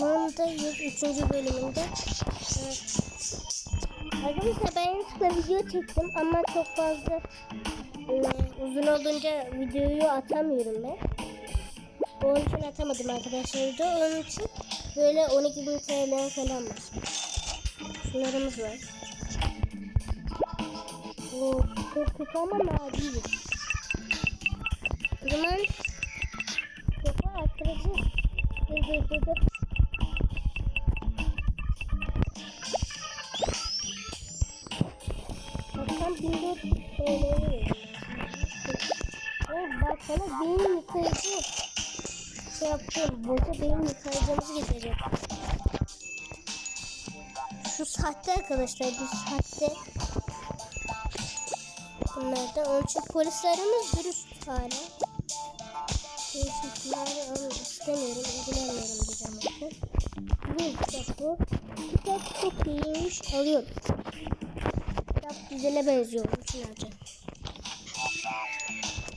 Manda 103. bölümünde. Evet. Arkadaşlar ben yanlışlıkla video çektim ama çok fazla e, uzun olunca videoyu atamıyorum ben. Onun için atamadım arkadaşlar video. Onun için böyle 12 bin TL falan var. Şunlarımız var. Oo, çok kötü ama nadir. Beyin yıkayıcımızı getireceğim. Şu sahte arkadaşlar bu sahte. Bunlardan onun için polislerimiz dürüst hala. Değişiklikleri almak istemiyorum, ilgilenmiyorum diyeceğim bakın. Bu kitap bu. Kitap çok iyiymiş, alıyorum. Kitap güzele benziyor, için alacağım.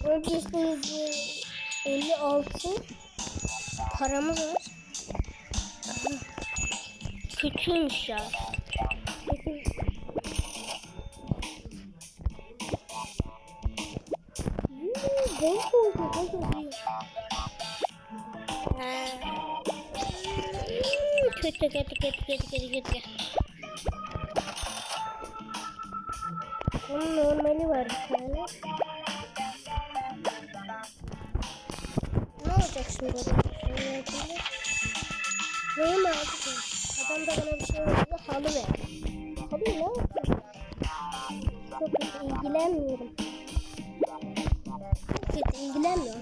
Öncesinde 56 paramız var. Kötüymüş ya. Boş oldu, boş oldu. Kötü, kötü, kötü, kötü, kötü, kötü. Bunun normali var bir tane. Ne olacak şimdi orada? Neyi mi aldı Adam da bana bir şey oldu. Halı ver. Halı ne? Çok kötü ilgilenmiyorum. Çok kötü ilgilenmiyorum.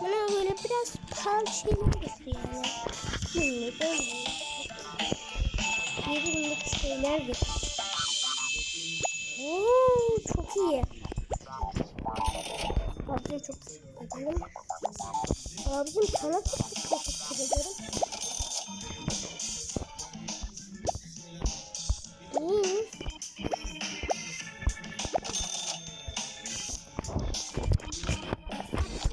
Bana böyle biraz pahalı şeyler getir yani. Günlük, önlük. Yedi günlük şeyler getir. Oo, çok iyi. Abicim çok teşekkür ederim. Abicim sana çok teşekkür ederim. İyi.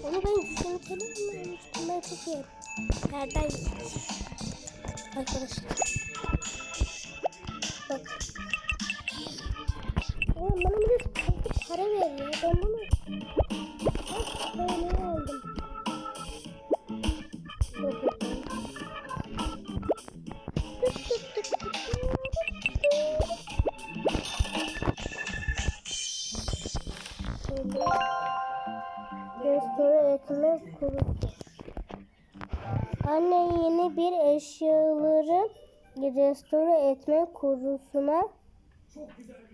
Onu ben düşüntelim mi? Bunlar çok iyi. Nereden Arkadaşlar. Bak. Oğlum bana biraz para ver ya. Ben bunu Restore etme kurusu. Anne yeni bir eşyaları restore etme kurusuna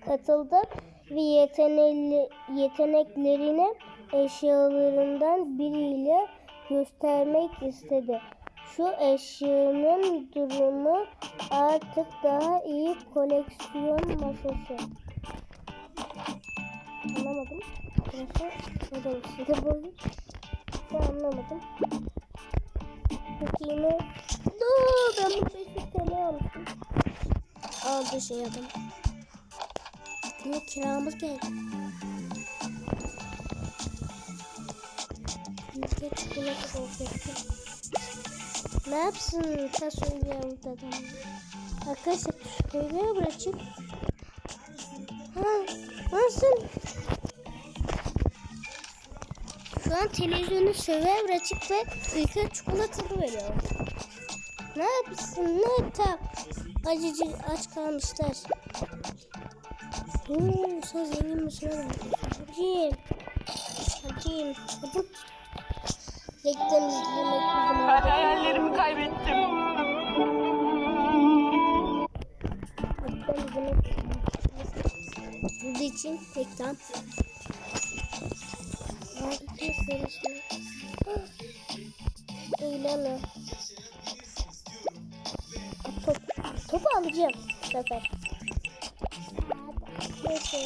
katıldı ve yetenekli, yeteneklerini eşyalarından biriyle göstermek istedi. Şu eşyanın durumu artık daha iyi koleksiyon masası. Anlamadım. Burası ne demek istedi bu? Ben anlamadım. Peki yine... Dur ben bu 500 TL almıştım. Aldı şey adam. Yine kiramız geldi. Ülke çikolata olacaktı. Ne yapsın ta söyleyen adam. Arkadaşlar söylüyor bırakıp. Ha, nasıl? An televizyonu söver açık ve ülke çikolatalı veriyor. Ne yapsın ne ta acıcı aç kalmışlar. Oo, sen zengin misin oğlum? Hacim. Hacim. Hadi. Reklam izlemek bizim Ben hayallerimi kaybettim. Reklam izlemek Bunun için reklam. Sarışın. Eğleme. Top, topu alacağım bu sefer. Neyse.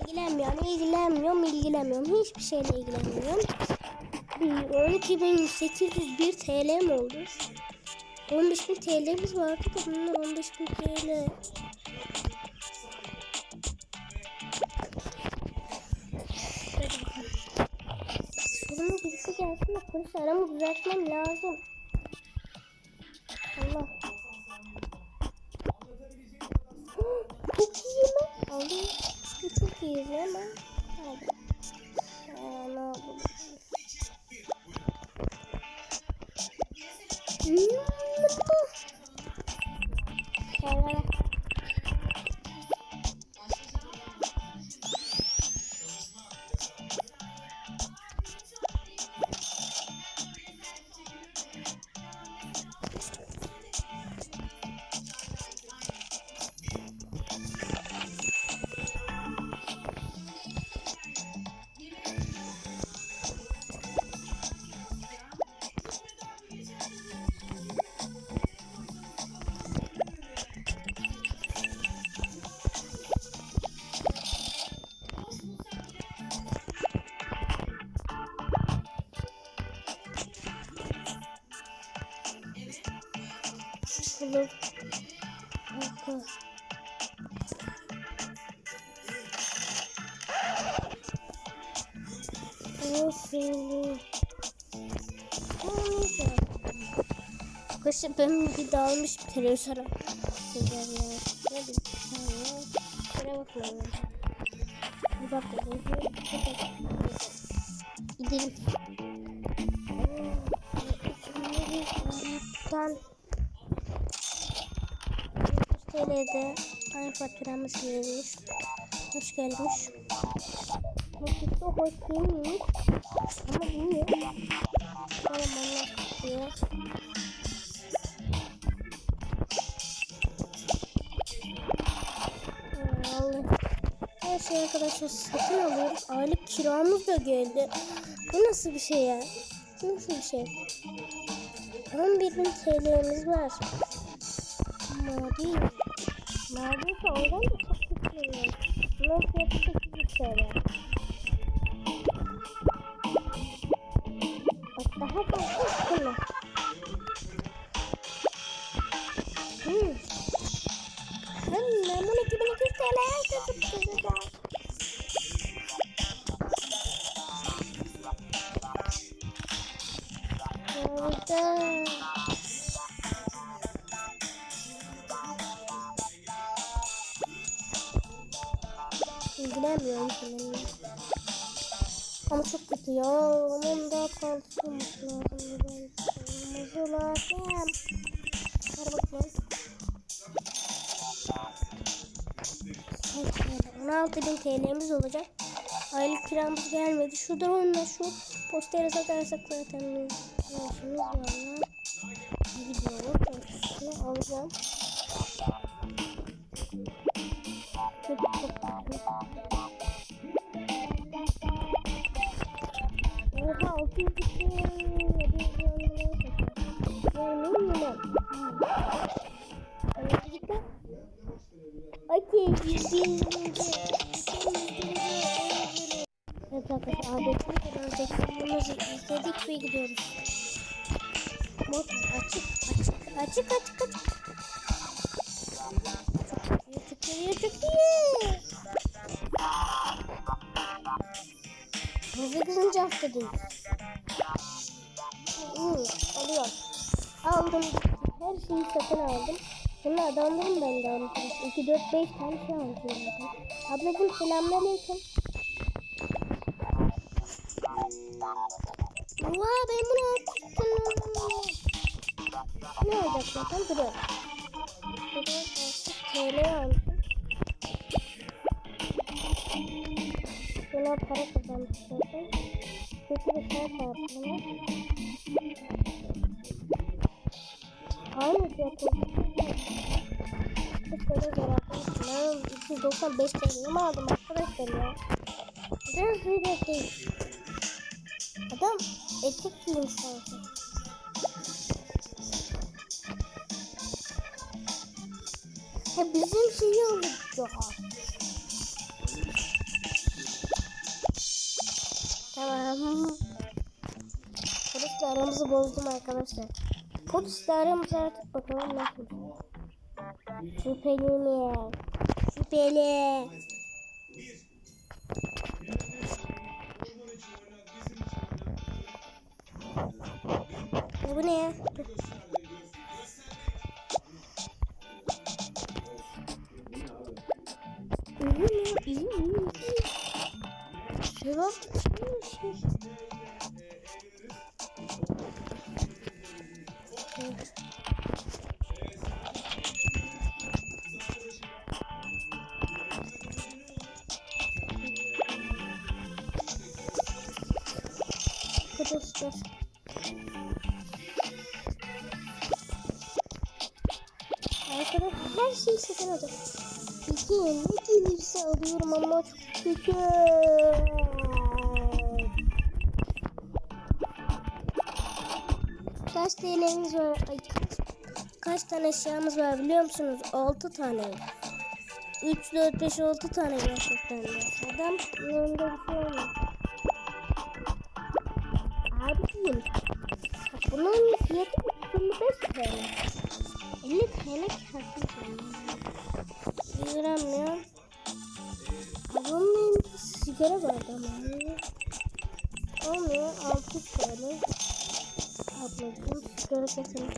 İlgilenmiyorum, ilgilenmiyorum, ilgilenmiyorum. Hiçbir şeyle ilgilenmiyorum. Bir 12.801 TL mi oldu? 15.000 TL'miz vardı da bunlar 15.000 TL. Polis aramı düzeltmem lazım. Allah. Çok iyi mi? Aldım. Bu çok iyi ama. Hadi. Aa, ne oldu? Hmm. Kılıf. Arka. Olsun. Neyse. Kışın ben bir dağılmış bir televizyona. Ne bileyim. Şuraya bakmayalım. Bir bak bakalım. Gidelim. TL'de ay faturamız gelmiş. Hoş gelmiş. Mutlu hoş gelmiş. Ama niye? Tamam anlatıyor. Vallahi. Her şey arkadaşlar satın alıyoruz. Aylık kiramız da geldi. Bu nasıl bir şey ya? Bu nasıl bir şey? 11.000 TL'miz var. Mavi. Mavi ise oradan da çok güzel. Bunun fiyatı 800 TL. Bak daha fazla üstüne. Ama çok kötü ya. Onun da kalsın lazım. Kırmızı lazım. Ver bakalım. Evet, 16 bin TL'miz olacak. Aylık kiramız gelmedi. Şuradan onunla şu posteri satarsak zaten var. lan. Gidiyorum. Şunu alacağım. Ve gidiyoruz. Motor açık açık açık açık açık. Çok iyi çok iyi iyi. Hızlı kızıncı haftadayız. İyi alıyorum. Aldım. Her şeyi satın aldım. Sonra adamlarım ben de almışım. 2, 4, 5 tane şey almışım zaten. Ablacım selamünaleyküm. Vaa ben bunu almıştım. Ne olacak zaten? Duruyor. Duruyor. TL almışım. Buna para kazanmış zaten. Kötü bir şey yaptım. Aynı fiyatı. Bu kadar zararlı. Ben 295 TL'ye mi aldım arkadaşlar ya? Biraz bir şey. Adam etik giymiş sanki. Ha bizim şeyi alacak. Tamam. Polisle aramızı bozdum arkadaşlar. Polisle aramızı artık bakalım nasıl. Şüpheli mi? Şüpheli. Bu ne ya? Sevap. Şey. Arkadaşlar her şeyi satın alacağım. İki ne gelirse alıyorum ama çok kötü. Kaç TL'miz var? Ay, kaç, kaç tane eşyamız var biliyor musunuz? 6 tane. 3, 4, 5, 6 tane gerçekten. Adam yanında bir şey olmuyor. Abiciğim. Bunun fiyatı 25 TL. 50 TL kartı Sigara Ablamın elinde sigara vardı ama. Olmuyor. 6 TL. Ablacığım sigara kesin.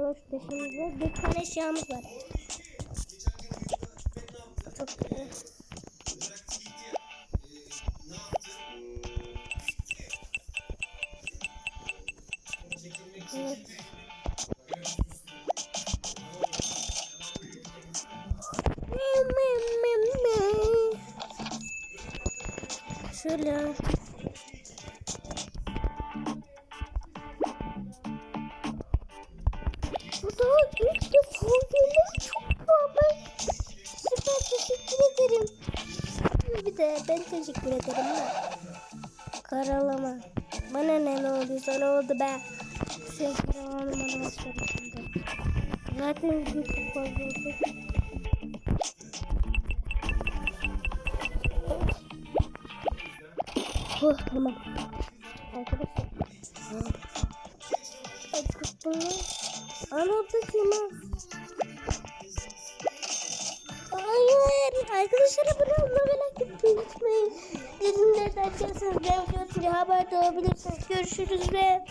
Var. Bir tane eşyamız var. Çok güzel. De ben teşekkür ederim. Ha. Karalama. Bana ne olduysa ne oldu be. Sen karalama bana şimdi. Zaten bir çok fazla oldu. Huh, tamam. Arkadaşlar. Lan. Anlattım ha. Hayır. Arkadaşlar abone olmayı like etmeyi unutmayın. Bildirimleri de açarsanız ben haberdar olabilirsiniz. Görüşürüz ve